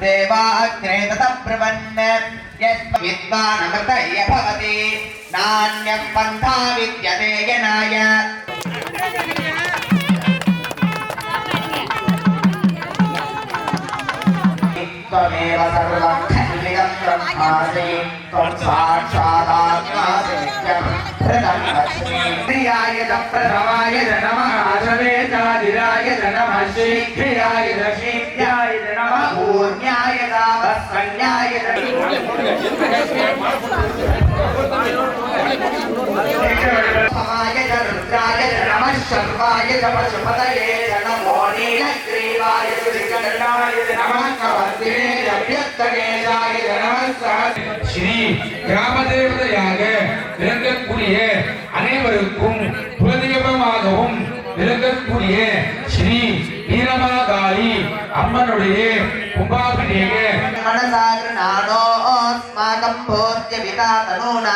देवाग्ने ततः ब्रुवन् यद्विद्वानमृतय भवति नान्यः पन्था विद्यते यनाय त्वमेव सर्वं खण्डितं ब्रह्मासि त्वं साक्षादात्मासित्यं ప్రథమాయ ప్రథమాయ నమ ఆశవేతాదిరాయ నమ శీఘ్రయాయ దశీఘ్రాయ నమ పూర్ణ్యాయ దావస్కన్యాయ సమాయ నమ శర్వాయ నమ సుపదయే నమో నీలగ్రీవాయ నమ కవర్తినే లభ్యత ஸ்ரீ கிராமதேவதையாக விளங்கக்கூடிய அனைவருக்கும் குலதெய்வமாகவும் விளங்கக்கூடிய ஸ்ரீ வீரமாகாளி அம்மனுடைய கும்பாபிஷேக मनसागृणानोऽस्माकं भोज्यवितातनूना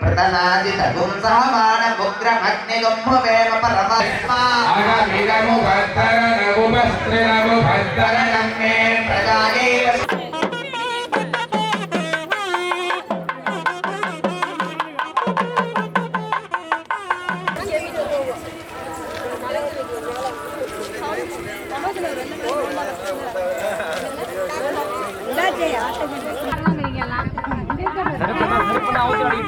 प्रतनादितगुं सहमानमुग्रमग्निगुं भवेम परमस्मा ஆகாமிதமு பத்தர நகுபஸ்திரமு அவுத்து அடிக்க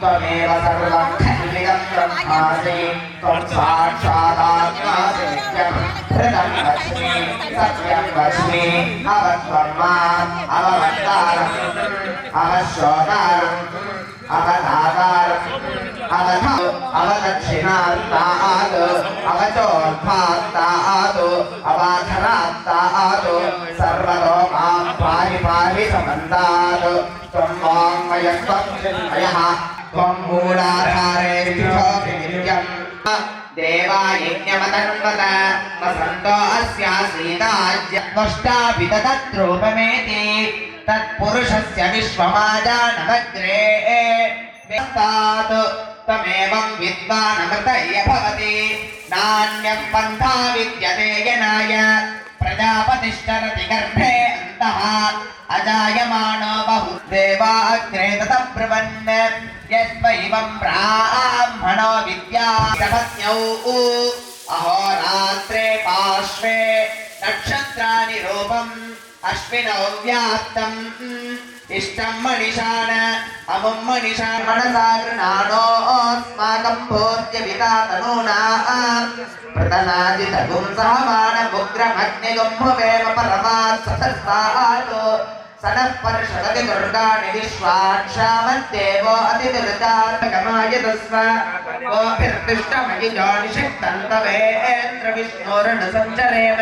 त्वमेव सर्वं खण्डितं ब्रह्मासि त्वं साक्षादात्मासि नित्यं हृदं लक्ष्मी सत्यं वच्मि अवत्वं माम् अववत्तारम् अवशोदारम् अवधातारम् अवध अवदक्षिणात्तात् अवचोद्धात्तात् अवाधनात्तात् वाङ्मयं त्वं चिन्मयः त्वं मूलाधारे नित्यम् देवायज्ञमतन्वत वसन्तो अस्यासीदाज्य त्वष्टाभिदधद्रूपमेति तत्पुरुषस्य विश्वमाजानमग्रे व्यक्तात् त्वमेवं विद्वानमृतय भवति नान्यः पन्था विद्यते यनाय प्रजापतिश्चरति गर्भे अन्तः अजायमानो बहु देवाग्रे ततः ब्रुवन् यद्वैवं ब्राह्मणो विद्यापत्न्यौ अहोरात्रे पार्श्वे नक्षत्राणि रूपम् अश्विनौ व्याप्तम् ఇష్టం మనిషాణ అమం మనిషాణ మనసాగృణాణో స్మాకం భోజ్య వితాతనూనా ప్రతనాదితగుం సహమాన ఉగ్రమగ్నిగం భవేమ పరమాత్ సహస్రాలో पर्षदति दुर्गाणि विश्वाक्षामद्देवो अतिदुर्गात्मकमाय तस्म गोभिर्तिष्ठमयि ज्योतिषक्तन्तवेन्द्रविष्णोरणसञ्चरेम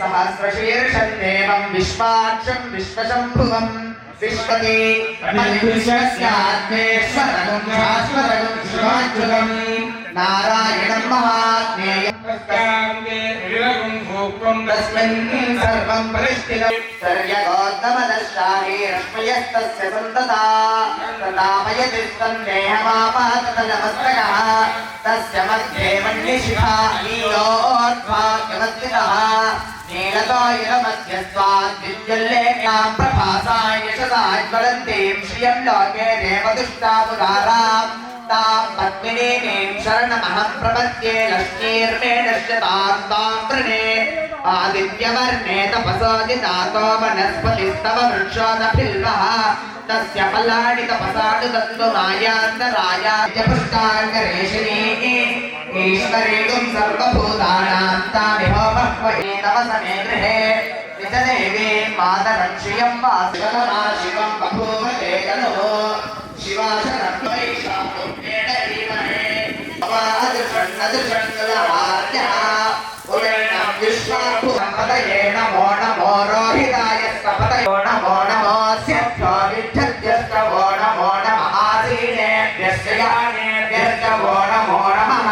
सहस्रशीर्षं देवं विश्वाक्षं विश्वशम्भुवम् विश्वते विश्वस्यात्मेश्वरं शाश्वतं शिवाच्युतं नारायणं महात्मेयम् तस्मिन् सर्वं प्रतिष्ठितं सर्यगोत्तमदशाही रश्मयस्तस्य सन्तता तदामयति सन्देहमापाततमस्तकः तस्य मध्ये मन्यशिखा नीलोत्वाक्यमस्थितः नीलतो इरमध्यस्त्वात् विद्युल्लेख्यां प्रभासां यशसा ज्वलन्तीं श्रियं लोके देवदुष्टापुराराम् तां पद्मिनीं शरणमहं प्रपद्ये लक्ष्मीर्मे नश्यतां तां वृणे आदित्यवर्णे तपसादितातो वनस्पतिस्तव वृक्षोदभिल्वः तस्य फलानि तपसानु दन्तु मायान्तरायाजपुष्टाङ्गरेशिनी ईश्वरेणुं सर्वभूतानां तामिह बह्वये तव समे गृहे निजदेवी मातरं श्रियं वा शिवतमा शिवं बभूव ते तनुः शिवाशरत्वैषा पुण्येन धीमहे अवादृशन्नदृशन्नुलहार्यः उदैनं विश्वाभुसम्पदये नमो नमो रोहिताय सपदयो नमो नमोऽस्यभ्यो विच्छद्यस्तवो नमो नमः आसीनेभ्यस्य यानेभ्यश्च वो नमो नमः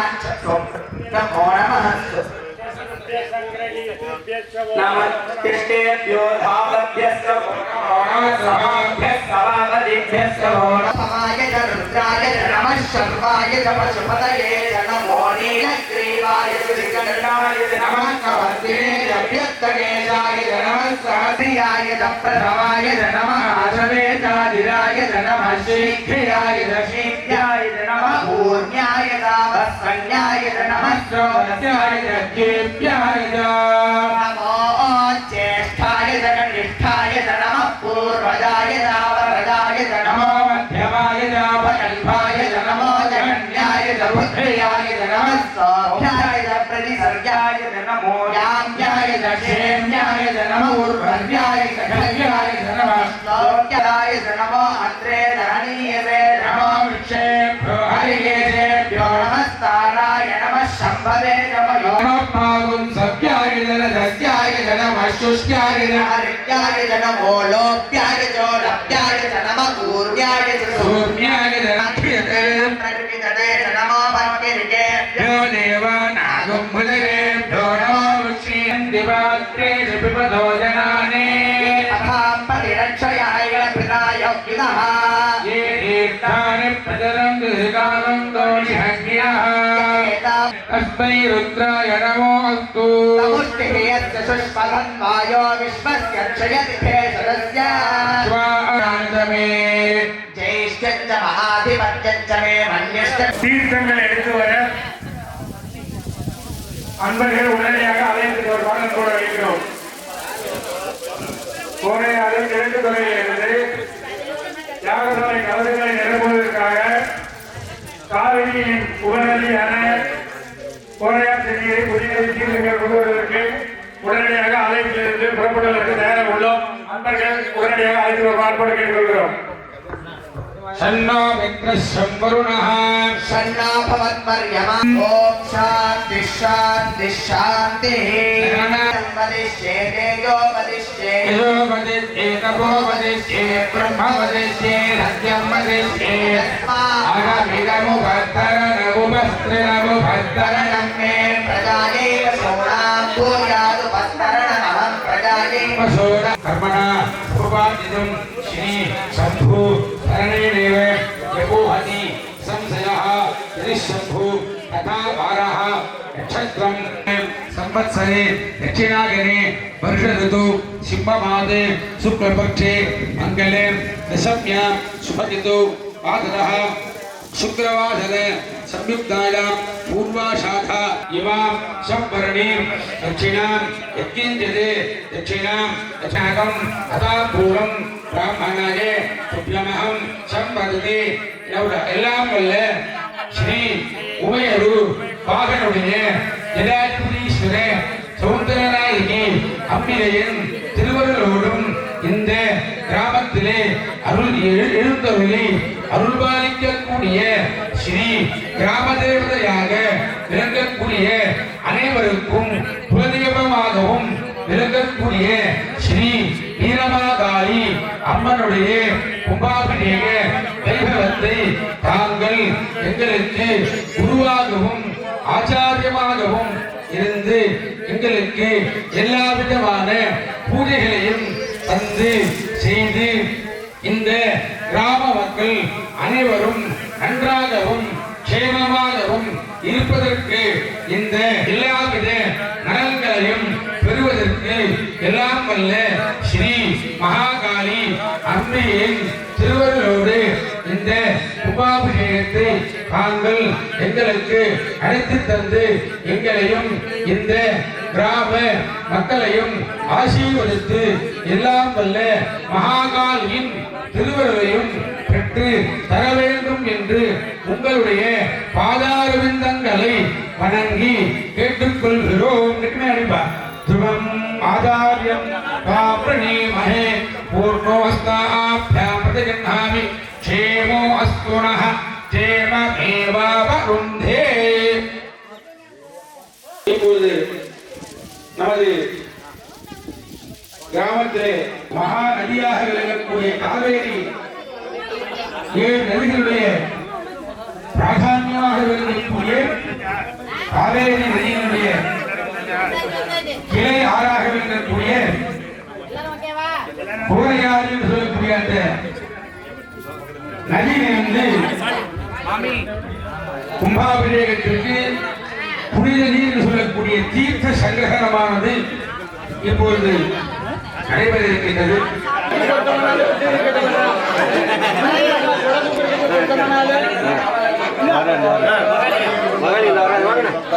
नमो नमः नमस्तेभ्यो धावभ्यश्च सभापतिभ्यश्च नमः च रुद्राय च नमः शर्वाय च पशुपतये च नमो नीलग्रीवाय श्रीकण्ठाय च नमः कवर्तिने च व्यक्तकेशाय च नमः सहस्रियाय च प्रथमाय च नमः आशवेचाधिराय च नमः शीघ्रियाय च शीघ्राय च नमः ऊर्ण्याय च वत्सन्याय च नमः श्रोतस्याय च ज्येभ्याय च नमो ज्येष्ठाय च कनिष्ठाय च नमः पूर्वजाय च वरदाय च नमो मध्यमाय च ध्याय प्रतिसर्गाय नमो याम्याय दक्षेम्याय नमो ऊर्ध्व्याय खड्व्याय नमः स्तोत्याय नमो अत्रे धरणीयते नमो वृक्षे हरिकेतेभ्यो नमस्ताराय नमः शम्भवे नमः योगपागुं सत्याय पिताय विदः ये तीर्थानि प्रचरन्तु कालं दोनिहन्यः तस्मै रुद्राय नमो अस्तु समुष्टिः यस्य शुष्मधन्वायो विश्वस्य क्षयति भेषजस्य स्वानन्दमे ज्येष्ठश्च महाधिपत्यश्च मे मन्यश्च தீர்த்தங்கள் எடுத்து வர அன்பர்கள் உடனடியாக அழைத்து வருவாங்க கூட வைக்கிறோம் கோடையாறு கிழக்கு துறையிலிருந்து யாகசாலை கலந்துகளை நிரப்புவதற்காக காவிரியின் உடனடியான கோடையார் செடியை புதிய தீர்வுகள் கொண்டு வருவதற்கு உடனடியாக அழைப்பிலிருந்து புறப்படுவதற்கு தயாராக உள்ளோம். அன்பர்கள் உடனடியாக அழைத்து வருமாறு கேட்டுக்கொள்கிறோம். सन्नो मित्रः वरुणः सन्ना भवत्पर्यमा ॐ शान्तिः शान्तिः शान्तिः वदिष्ये तेजो वदिष्ये यजो वदिष्ये तपो वदिष्ये ब्रह्म वदिष्ये सत्यं वदिष्ये अगमिदमुपत्तरनमुपस्त्रिनमुपत्तरणम् तरणं मे प्रजायैव शोणां भूयादुपस्तरणमहं प्रजायैव वसोद कर्मणा पूर्वादिदं श्री शम्भु शरणेदेव यपोहति वर्ष ऋतु सिंहमादे शुक्लपक्षे मङ्गले दशम्यां शुभऋतु पादतः शुक्रवासरे संयुक्तायां पूर्वाशाखा इमां संवरणीं दक्षिणां यत्किञ्चिदे दक्षिणां दशाकं तथा पूर्वं ब्राह्मणाय तुभ्यमहं संवदति எல்லாம் வல்ல ஸ்ரீ உமையரு பாகனுடைய ஜடாதிபதீஸ்வர சௌந்தரநாயகி அம்பிகையின் திருவருளோடும் இந்த கிராமத்திலே அருள் எழு- எழுந்தருளி அருள்பாலிக்கக்கூடிய ஸ்ரீ கிராம தேவதையாக விளங்கக்கூடிய அனைவருக்கும் குலதெய்வமாகவும் விளங்கக்கூடிய ஸ்ரீ வீரமாகாளி அம்மனுடைய கும்பாபிஷேக வைபவத்தை தாங்கள் எங்களுக்கு குருவாகவும் ஆச்சாரியமாகவும் இருந்து எங்களுக்கு எல்லா விதமான பூஜைகளையும் தந்து செய்து இந்த கிராம மக்கள் அனைவரும் நன்றாகவும் க்ஷேமமாகவும் இருப்பதற்கு இந்த எல்லாவித நலன்களையும் பெறுவதற்கு எல்லாம் வல்ல ஸ்ரீ மகாகாளி அன்னையின் திருவருளோடு இந்த உபாபிஷேகத்தை தாங்கள் எங்களுக்கு அழைத்து தந்து எங்களையும் இந்த கிராம மக்களையும் ஆசீர்வதித்து எல்லாம் வல்ல மகாகாலியின் திருவருளையும் பெற்று தர வேண்டும் என்று உங்களுடைய பாதாரவிந்தங்களை வணங்கி கேட்டுக்கொள்கிறோம் நெட்டுமே அடிப்பா ध्रुवम् आचार्यम् प्राप्रणीमहे पूर्णोऽस्ताभ्याम् प्रतिगृह्णामि क्षेमो अस्तु नः क्षेममेवावरुन्धे இப்பொழுது நமது கிராமத்திலே மகா நதியாக விளங்கக்கூடிய காவேரி ஏழு நதிகளுடைய பிராதான்யமாக விளங்கக்கூடிய காவேரி நதியினுடைய கிளை ஆறாக விளங்கக்கூடிய கோரையாறு என்று சொல்லக்கூடிய அந்த நதியிலிருந்து கும்பாபிஷேகத்திற்கு புனித நீர் என்று சொல்லக்கூடிய தீர்த்த சங்கிரகணமானது இப்பொழுது நடைபெற இருக்கின்றது.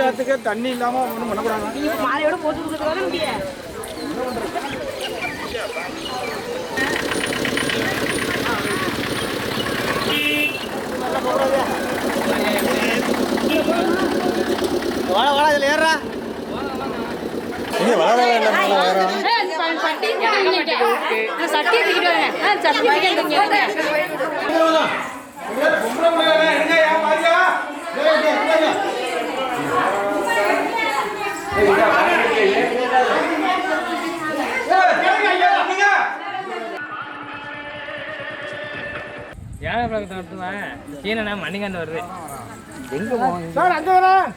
பஞ்சாயத்துக்கு தண்ணி இல்லாம ஒன்றும் பண்ணக்கூடாது மாலையோட போட்டு வாடா வாடா இதில் யானை பழக்கத்தை நடத்துவேன் சீனா மணிகாண்ட வருது எங்க போவோம் சார் அங்க வரேன்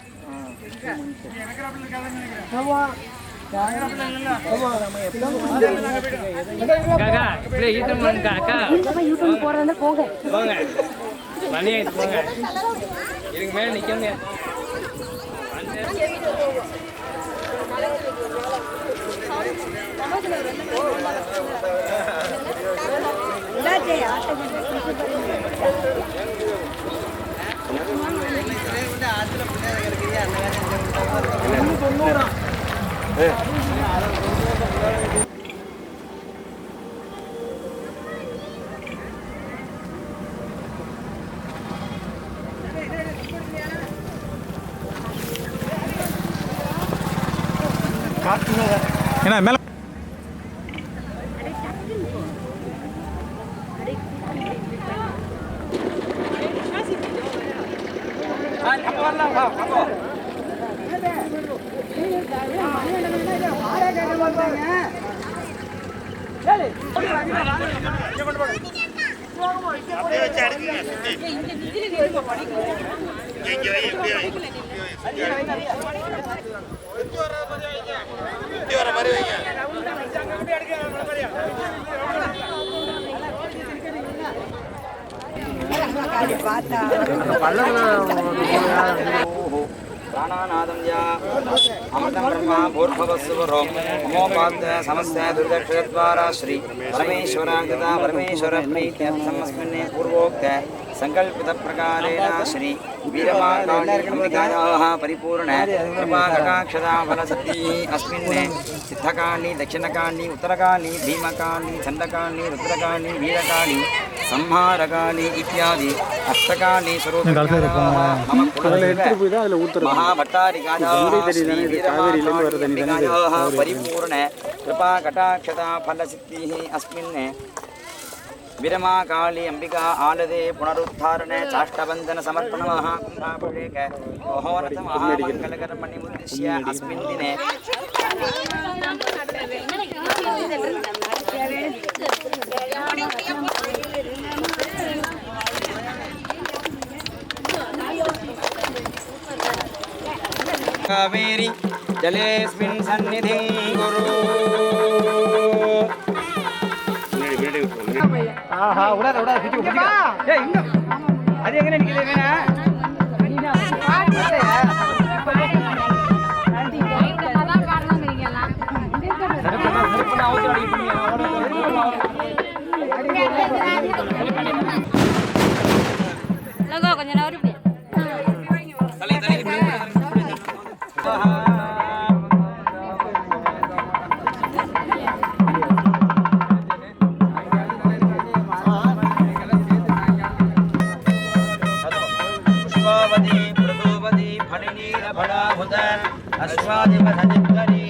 போங்க. மணி போங்க இதுக்கு மேல நிக்க ஆற்றுல பிள்ளைங்க இருக்கிறீங்க அந்த வர மாதிரி வைங்க பார்த்தா गणानादम्या अमृतं ब्रह्मा भूर्भवस्वरो अमोपाद्य समस्या दुर्दक्षद्वारा श्री परमेश्वराङ्गता परमेश्वरप्रीत्यर्थमस्मिन् पूर्वोक्त సంకల్పిత ప్రకారేణ శ్రీ వీరమాకాళికాయాः పరిపూర్ణ కృపాకటాక్షదాఫలసిద్ధిः అస్మిన్ సిద్ధకాళి దక్షిణకాళి ఉత్తరకాళి భీమకాళి చండకాళి రుద్రకాళి వీరకాళి సంహారకాళి ఇత్యాది అష్టకాళి మహాభట్టారికాయాः పరిపూర్ణ కృపాకటాక్షదాఫలసిద్ధిः అస్మిన్ परिपूर्ण कृपा कटाक्षता फलसिद्धिः अस्मिन् विरमाकाली अम्बिका आलदे पुनरुद्धारणे चाष्टबन्धन समर्पण महाकुम्भाभिषेक महोरथ महामङ्गलकर्मणिमुद्दिश्य अस्मिन् दिने कावेरी जलेऽस्मिन् सन्निधिं गुरु ஆஹா விடாத விடாத பிடிக்க பிடிக்க ஏய் அது எங்க நிக்கல வேணா أشواذ وسجد